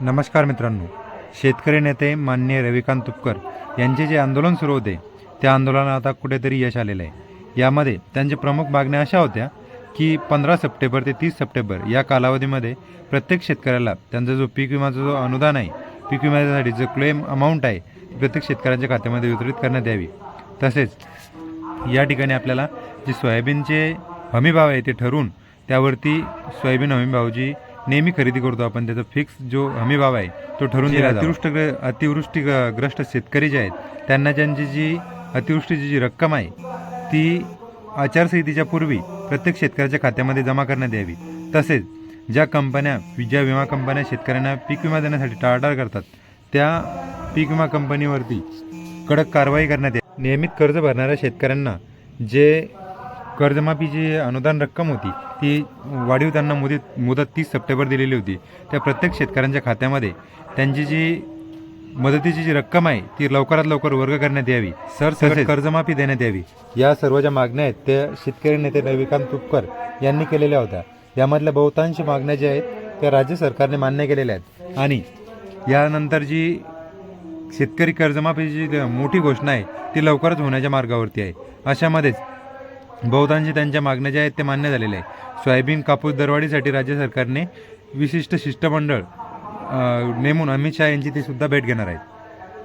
नमस्कार मित्रांनो. शेतकरी नेते मान्य रविकांत तुपकर यांचे जे आंदोलन सुरू होते त्या आंदोलनाला आता कुठेतरी यश आलेलं आहे. यामध्ये त्यांच्या प्रमुख मागण्या अशा होत्या की पंधरा सप्टेंबर ते तीस सप्टेंबर या कालावधीमध्ये प्रत्येक शेतकऱ्याला त्यांचा जो पीक विमाचा जो अनुदान आहे पीक विम्यासाठी जो क्लेम अमाऊंट आहे प्रत्येक शेतकऱ्यांच्या खात्यामध्ये वितरित करण्यात यावी. तसेच या ठिकाणी आपल्याला जे सोयाबीनचे हमीभाव आहे ते ठरवून त्यावरती सोयाबीन हमीभावची नेहमी खरेदी करतो आपण. त्याचा फिक्स जो हमीभाव आहे तो ठरवून दिला अतिवृष्ट अतिवृष्टीग्रस्त शेतकरी जे आहेत त्यांना त्यांची जी अतिवृष्टीची जी रक्कम आहे ती आचारसंहितेच्या पूर्वी प्रत्येक शेतकऱ्याच्या खात्यामध्ये जमा करण्यात यावी. तसेच ज्या कंपन्या ज्या विमा कंपन्या शेतकऱ्यांना पीक विमा देण्यासाठी टाळाटाळ करतात त्या पीक विमा कंपनीवरती कडक कारवाई करण्यात येईल नियमित कर्ज भरणाऱ्या शेतकऱ्यांना जे कर्जमाफीची अनुदान रक्कम होती ती वाढीव त्यांना मुदत मुदत तीस सप्टेंबर दिलेली होती. त्या प्रत्येक शेतकऱ्यांच्या खात्यामध्ये त्यांची जी मदतीची जी रक्कम आहे ती लवकरात लवकर वर्ग करण्यात यावी. सर सर कर्जमाफी देण्यात यावी. या सर्व ज्या मागण्या आहेत त्या शेतकरी नेते रविकांत तुपकर यांनी केलेल्या होत्या. यामधल्या बहुतांश मागण्या ज्या आहेत त्या राज्य सरकारने मान्य केलेल्या आहेत. आणि यानंतर जी शेतकरी कर्जमाफीची जी मोठी घोषणा आहे ती लवकरच होण्याच्या मार्गावरती आहे. अशामध्येच बहुतांशी त्यांच्या मागण्या ज्या आहेत ते मान्य झालेल्या आहे सोयाबीन कापूस दरवाढीसाठी राज्य सरकारने विशिष्ट शिष्टमंडळ नेमून अमित शहा यांची ती सुद्धा भेट घेणार आहेत.